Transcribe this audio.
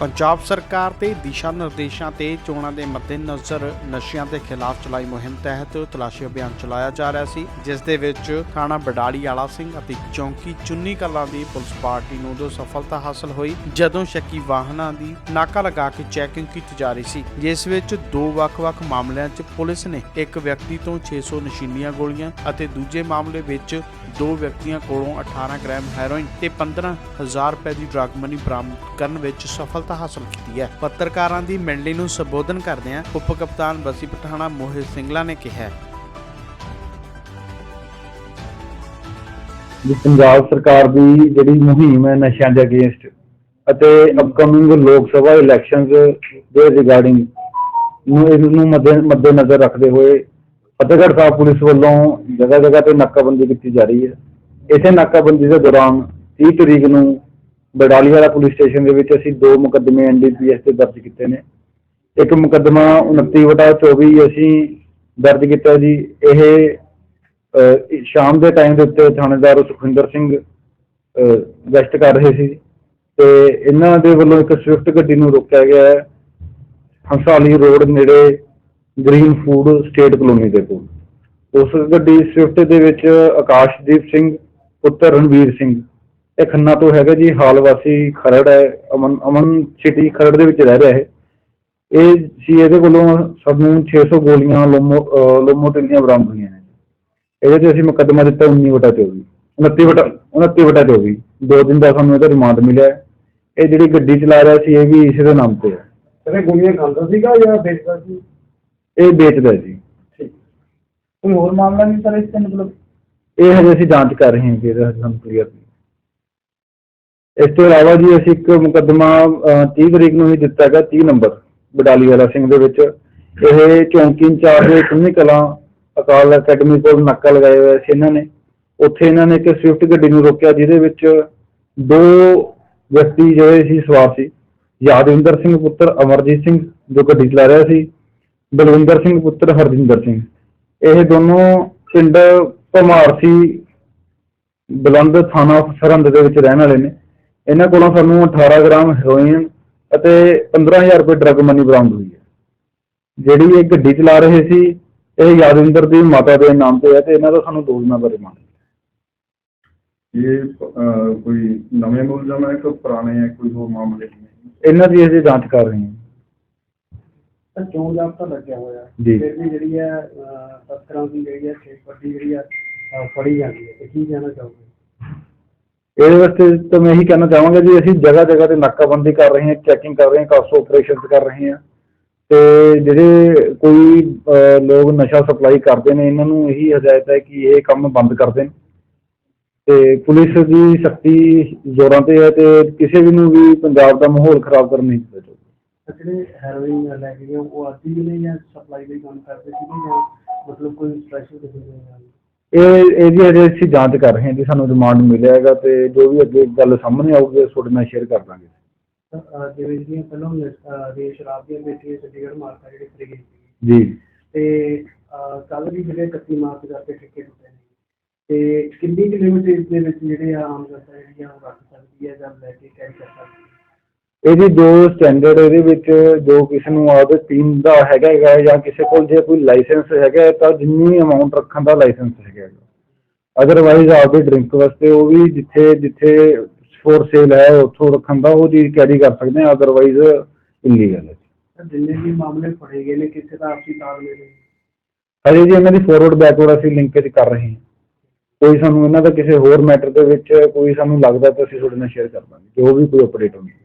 ਪੰਜਾਬ ਸਰਕਾਰ ਦੇ ਦਿਸ਼ਾ ਨਿਰਦੇਸ਼ਾਂ ਤੇ ਚੋਣਾਂ ਦੇ ਮੱਦੇਨਜ਼ਰ ਨਸ਼ਿਆਂ ਦੇ ਖਿਲਾਫ ਚਲਾਈ ਮੁਹਿੰਮ ਤਹਿਤ ਤਲਾਸ਼ੀ ਅਭਿਆਨ ਚਲਾਇਆ ਜਾ ਰਿਹਾ ਸੀ, ਜਿਸ ਦੇ ਵਿੱਚ ਥਾਣਾ ਬਡਾਲੀ, ਆਲਾ ਸਿੰਘ ਅਤੇ ਚੌਂਕੀ ਚੁੰਨੀ ਕਲਾਂ ਦੀ ਪੁਲਿਸ ਪਾਰਟੀ ਨੂੰ ਉਦੋਂ ਸਫਲਤਾ ਹਾਸਲ ਹੋਈ, ਜਦੋਂ ਸ਼ੱਕੀ ਵਾਹਨਾਂ ਦੀ ਨਾਕਾ ਲਗਾ ਕੇ ਚੈਕਿੰਗ ਕੀਤੀ ਜਾ ਰਹੀ ਸੀ, ਜਿਸ ਵਿੱਚ ਦੋ ਵੱਖ-ਵੱਖ ਮਾਮਲਿਆਂ 'ਚ ਪੁਲਿਸ ਨੇ ਇੱਕ ਵਿਅਕਤੀ ਤੋਂ 600 ਨਸ਼ੀਲੀਆਂ ਗੋਲੀਆਂ ਅਤੇ ਦੂਜੇ ਮਾਮਲੇ ਵਿੱਚ ਦੋ ਵਿਅਕਤੀਆਂ ਕੋਲੋਂ 18 ਗ੍ਰਾਮ ਹੈਰੋਇਨ ਤੇ 15000 ਰੁਪਏ ਦੀ ਡਰੱਗ ਮਨੀ ਬਰਾਮਦ ਕਰਨ ਵਿੱਚ ਸਫਲਤਾ ਹਾਸਲ ਕੀਤੀ ਹੈ। ਪੱਤਰਕਾਰਾਂ ਦੀ ਮੰਡਲੀ ਨੂੰ ਸੰਬੋਧਨ ਕਰਦਿਆਂ ਉਪ ਕਪਤਾਨ ਬਸੀ ਪਠਾਣਾ ਮੋਹਿਤ ਸਿੰਗਲਾ ਨੇ ਕਿਹਾ ਵੀ ਪੰਜਾਬ ਸਰਕਾਰ ਦੀ ਜਿਹੜੀ ਮੁਹਿੰਮ ਹੈ ਨਸ਼ਿਆਂ ਦੇ ਅਗੇਂਸਟ ਅਤੇ ਅਪਕਮਿੰਗ ਲੋਕ ਸਭਾ ਇਲੈਕਸ਼ਨਸ ਦੇ ਰਿਗਾਰਡਿੰਗ ਨੂੰ ਇਸ ਨੂੰ ਮੱਦੇ ਮੱਦੇ ਨਜ਼ਰ ਰੱਖਦੇ ਹੋਏ ਫਤਿਹਗੜ੍ਹ ਸਾਹਿਬ ਪੁਲਿਸ ਵੱਲੋਂ ਜਗ੍ਹਾ ਜਗ੍ਹਾ ਤੇ ਨਾਕਾਬੰਦੀ ਕੀਤੀ ਜਾ ਰਹੀ ਹੈ। ਇਸੇ ਨਾਕਾਬੰਦੀ ਦੇ ਦੌਰਾਨ 30 ਤਰੀਕ ਨੂੰ ਬਡਾਲੀ ਵਾਲਾ ਪੁਲਿਸ ਸਟੇਸ਼ਨ ਦੇ ਵਿੱਚ ਅਸੀਂ ਦੋ ਮੁਕੱਦਮੇ ਐਨਡੀਪੀਐਸ ਤੇ ਦਰਜ ਕੀਤੇ ਨੇ। ਇੱਕ ਮੁਕੱਦਮਾ 29/24 ਅਸੀਂ ਦਰਜ ਕੀਤਾ ਜੀ। ਇਹ ਸ਼ਾਮ ਦੇ ਟਾਈਮ ਦੇ ਉੱਤੇ ਥਾਣੇਦਾਰ ਸੁਖਵਿੰਦਰ ਸਿੰਘ ਗਸ਼ਤ ਕਰ ਰਹੇ ਸੀ। ਤੇ ਇਹਨਾਂ ਦੇ ਵੱਲੋਂ ਇੱਕ ਸਵਿਫਟ ਗੱਡੀ ਨੂੰ ਰੋਕਿਆ ਗਿਆ ਹੈ। ਹੰਸਾਲੀ ਰੋਡ ਨੇੜੇ ਗ੍ਰੀਨ ਫੂਡ ਸਟੇਟ ਕਲੋਨੀ ਦੇ ਕੋਲ। ਉਸ ਗੱਡੀ ਸਵਿਫਟ ਦੇ ਵਿੱਚ ਆਕਾਸ਼ਦੀਪ ਸਿੰਘ, ਪੁੱਤਰ ਰਣਵੀਰ ਸਿੰਘ ਇਹ ਖੰਨਾ ਤੋਂ ਹੈਗਾ ਜੀ ਹਾਲ ਵਾਸੀ ਖਰੜ ਹੈ ਅਮਨ ਅਮਨ ਸਿਟੀ ਖਰੜ ਦੇ ਵਿੱਚ ਰਹਿ ਰਿਹਾ ਹੈ ਇਹ ਸੀ ਇਹਦੇ ਕੋਲੋਂ ਸਾਨੂੰ 600 ਗੋਲੀਆਂ ਲੋਮੋ ਅਹ ਲੋਮੋਟਿਲੀਆਂ ਬਰਾਮਦ ਹੋਈਆਂ ਨੇ। ਇਹਦੇ ਤੇ ਅਸੀਂ ਮੁਕੱਦਮਾ ਦਿੱਤਾ 19 ਵਟਾ 24 29 ਵਟਾ 29 ਵਟਾ 24 ਦੋ ਦਿਨ ਦਾ ਸਾਨੂੰ ਇਹਦਾ ਰਿਮਾਂਡ ਮਿਲਿਆ। ਹੈ। ਇਹ ਜਿਹੜੀ ਗੱਡੀ ਚਲਾ ਰਿਹਾ ਸੀ ਇਹ ਵੀ ਇਸੇ ਦੇ ਨਾਮ ਤੇ ਹੈ। ਕਹਿੰਦੇ ਗੁੰਮੀਆਂ ਖਾਂਦਾ ਸੀਗਾ ਜਾਂ ਵੇਚਦਾ ਸੀ? ਇਹ ਵੇਚਦਾ ਹੈ ਜੀ। ਠੀਕ। ਕੋਈ ਹੋਰ ਮਾਮਲਾ ਨਹੀਂ ਸਰ ਇਸ ਤੇ ਮਤਲਬ? ਇਹ ਹਜੇ ਅਸੀਂ ਜਾਂਚ ਕਰ ਰਹੇ ਹਾਂ ਕਿ ਇਹਦਾ ਸਾਨੂੰ ਕਲੀਅਰ ਨਹੀਂ। ਇਸ ਤੋਂ ਇਲਾਵਾ ਜੀ ਅਸੀਂ ਇੱਕ ਮੁਕੱਦਮਾ ਅਹ, 30 ਤਰੀਕ ਨੂੰ ਹੀ ਦਿੱਤਾ ਹੈਗਾ 30 ਨੰਬਰ ਬਡਾਲੀ ਵਾਲਾ ਸਿੰਘ ਦੇ ਵਿੱਚ। ਇਹ ਚੌਂਕੀ ਇੰਚਾਰਜ ਸੁੰਨੀ ਕਲਾਂ ਅਕਾਲ ਅਕੈਡਮੀ ਕੋਲ ਨਾਕਾ ਲਗਾਏ ਹੋਇਆ ਸੀ ਇਹਨਾਂ ਨੇ। ਉੱਥੇ ਇਹਨਾਂ ਨੇ ਇੱਕ ਸਵਿਫਟ ਗੱਡੀ ਨੂੰ ਰੋਕਿਆ ਜਿਹਦੇ ਵਿੱਚ ਦੋ ਵਿਅਕਤੀ ਜਿਹੜੇ ਸੀ ਸਵਾਰ ਸੀ। ਯਾਦਵਿੰਦਰ ਸਿੰਘ ਪੁੱਤਰ ਅਮਰਜੀਤ ਸਿੰਘ ਜੋ ਗੱਡੀ ਚਲਾ ਰਿਹਾ ਸੀ। ਬਲਵਿੰਦਰ ਸਿੰਘ ਪੁੱਤਰ ਹਰਜਿੰਦਰ ਸਿੰਘ। ਇਹ ਦੋਨੋਂ ਪਿੰਡ ਭਮਾਰਸੀ ਬੁਲੰਦ ਥਾਣਾ ਸਰਹੰਦ ਦੇ ਵਿੱਚ ਰਹਿਣ ਵਾਲੇ ਨੇ। ਇਹਨਾਂ ਕੋਲੋਂ ਸਾਨੂੰ 18 ਗ੍ਰਾਮ ਹੈਰੋਇਨ ਅਤੇ 15000 ਰੁਪਏ ਡਰੱਗ ਮਨੀ ਬਰਾਮਦ ਹੋਈ ਹੈ। ਜਿਹੜੀ ਇਹ ਗੱਡੀ ਚਲਾ ਰਹੇ ਸੀ ਇਹ ਯਾਦਵਿੰਦਰ ਦੀ ਮਾਤਾ ਦੇ ਨਾਮ ਤੇ ਹੈ ਤੇ ਇਹਨਾਂ ਦਾ ਸਾਨੂੰ ਦੋ ਦਿਨਾਂ ਦਾ ਰਿਮਾਂਡ ਇਹ ਅਹ, ਕੋਈ ਨਵੇਂ ਮੁਲਜ਼ਮ ਹੈ ਕਿ ਪੁਰਾਣੇ ਹੈ ਕੋਈ ਹੋਰ ਮਾਮਲੇ ਨੇ? ਇਹਨਾਂ ਦੀ ਅਸੀਂ ਜਾਂਚ ਕਰ ਰਹੇ ਹਾਂ। ਸਰ ਚੋਣ ਜਾਬਤਾ ਲੱਗਿਆ ਹੋਇਆ? ਜੀ। ਫਿਰ ਵੀ ਜਿਹੜੀ ਹੈ ਅਹ, ਤਸਕਰਾਂ ਦੀ ਜਿਹੜੀ ਹੈ ਛੇਕ ਵੱਡੀ ਜਿਹੜੀ ਹੈ ਅਹ, ਫੜੀ ਜਾਂਦੀ ਹੈ ਇਹ ਕੀ ਕਹਿਣਾ ਚਾਹੋਗੇ? ਇਹਦੇ ਵਾਸਤੇ ਤਾਂ ਮੈਂ ਇਹੀ ਕਹਿਣਾ ਚਾਹਾਂਗਾ ਜੀ, ਅਸੀਂ ਜਗ੍ਹਾ ਜਗ੍ਹਾ ਤੇ ਨਾਕਾਬੰਦੀ ਕਰ ਰਹੇ ਹਾਂ ਚੈਕਿੰਗ ਕਰ ਰਹੇ ਹਾਂ ਕਾਸੋ ਆਪਰੇਸ਼ਨਸ ਕਰ ਰਹੇ ਹਾਂ। ਤੇ ਜਿਹੜੇ ਕੋਈ ਲੋਕ ਨਸ਼ਾ ਸਪਲਾਈ ਕਰਦੇ ਨੇ, ਇਹਨਾਂ ਨੂੰ ਇਹੀ ਹਦਾਇਤ ਹੈ ਕਿ ਇਹ ਕੰਮ ਬੰਦ ਕਰ ਦੇਣ। ਤੇ ਪੁਲਿਸ ਦੀ ਸਖਤੀ ਜ਼ੋਰਾਂ ਤੇ ਹੈ ਤੇ ਕਿਸੇ ਵੀ ਨੂੰ ਵੀ ਪੰਜਾਬ ਦਾ ਮਾਹੌਲ ਖਰਾਬ ਕਰਨ ਨਹੀਂ ਦਿੱਤਾ ਜਾਊਗਾ। ਜਿਹੜੇ ਹੈਰੋਇਨ ਲੈ ਕੇ ਗਏ, ਉਹ ਆਦੀ ਨੇ ਜਾਂ ਸਪਲਾਈ ਲਈ ਕੰਮ ਕਰਦੇ ਸੀਗੇ ਜਾਂ ਮਤਲਬ ਕੋਈ ਸਪੈਸ਼ਲ ਕਿਸੇ ਦੇ ਇਹ ਇਹਦੀ ਅਜੇ ਅਸੀਂ ਜਾਂਚ ਕਰ ਰਹੇ ਹਾਂ ਜੀ ਸਾਨੂੰ ਰਿਮਾਂਡ ਮਿਲਿਆ ਹੈਗਾ ਤੇ ਜੋ ਵੀ ਅੱਗੇ ਗੱਲ ਸਾਹਮਣੇ ਆਊਗੀ ਉਹ ਤੁਹਾਡੇ ਨਾਲ ਸ਼ੇਅਰ ਕਰ ਦਾਂਗੇ। ਅਹ, ਜਿਵੇਂ ਜਿਹੜੀਆਂ ਪਹਿਲਾਂ ਅਹ, ਦੇ ਸ਼ਰਾਬ ਦੀਆਂ ਪੇਟੀਆਂ ਚੰਡੀਗੜ੍ਹ ਮਾਰਕਾ ਜਿਹੜੀ ਗਈ ਸੀ ਜੀ। ਤੇ ਕੱਲ ਵੀ ਜਿਹੜੇ 31 ਮਾਰਚ ਕਰਕੇ ਠੇਕੇ ਟੁੱਟੇ ਨੇ। ਤੇ ਕਿੰਨੀ ਕਿਲੋਮੀਟਰ ਦੇ ਵਿੱਚ ਜਿਹੜੇ ਆ ਆਮ ਜਨਤਾ ਜਿਹੜੀ ਆ ਉਹ ਰੱਖ ਸਕਦੀ ਹੈ ਜਾਂ ਲੈ ਕੇ ਕੈਰੀ ਕਰ ਸਕਦੀ ਹੈ? ਇਹਦੀ ਜੋ ਸਟੈਂਡਰਡ ਇਹਦੇ ਵਿੱਚ ਜੋ ਕਿਸੇ ਨੂੰ ਆਪਦੇ ਟੀਮ ਦਾ ਹੈਗਾ ਹੈਗਾ ਜਾਂ ਕਿਸੇ ਕੋਲ ਜੇ ਕੋਈ ਲਾਇਸੈਂਸ ਹੈਗਾ ਤਾਂ ਜਿੰਨੀ ਅਮਾਉਂਟ ਰੱਖਣ ਦਾ ਲਾਇਸੈਂਸ ਹੈਗਾ ਅਦਰਵਾਈਜ਼ ਆਪਦੇ ਡਰਿੰਕ ਵਾਸਤੇ ਉਹ ਵੀ ਜਿੱਥੇ ਜਿੱਥੇ ਫੋਰ ਸੇਲ ਹੈ ਉੱਥੋਂ ਰੱਖਣ ਦਾ ਉਹ ਚੀਜ਼ ਕੈਰੀ ਕਰ ਸਕਦੇ ਆ ਅਦਰਵਾਈਜ਼ ਇਲੀਗਲ ਹੈ ਜਿੰਨੇ ਵੀ ਮਾਮਲੇ ਫੜੇ ਗਏ ਨੇ ਕਿਸੇ ਦਾ ਆਪਸੀ ਤਾਲਮੇਲ ਹਜੇ ਜੀ ਇਹਨਾਂ ਦੀ ਫੋਰਵਰਡ ਬੈਕਵਰਡ ਅਸੀਂ ਲਿੰਕੇਜ ਕਰ ਰਹੇ ਹਾਂ। ਕੋਈ ਸਾਨੂੰ ਇਹਨਾਂ ਦਾ ਕਿਸੇ ਹੋਰ ਮੈਟਰ ਦੇ ਵਿੱਚ ਕੋਈ ਸਾਨੂੰ ਲੱਗਦਾ ਤਾਂ ਅਸੀਂ ਤੁਹਾਡੇ ਨਾਲ ਸ਼ੇਅਰ ਕਰ ਦਾਂਗੇ ਜੋ ਵੀ ਕੋਈ ਅਪਡੇਟ ਹੁੰਦੀ ਹੈ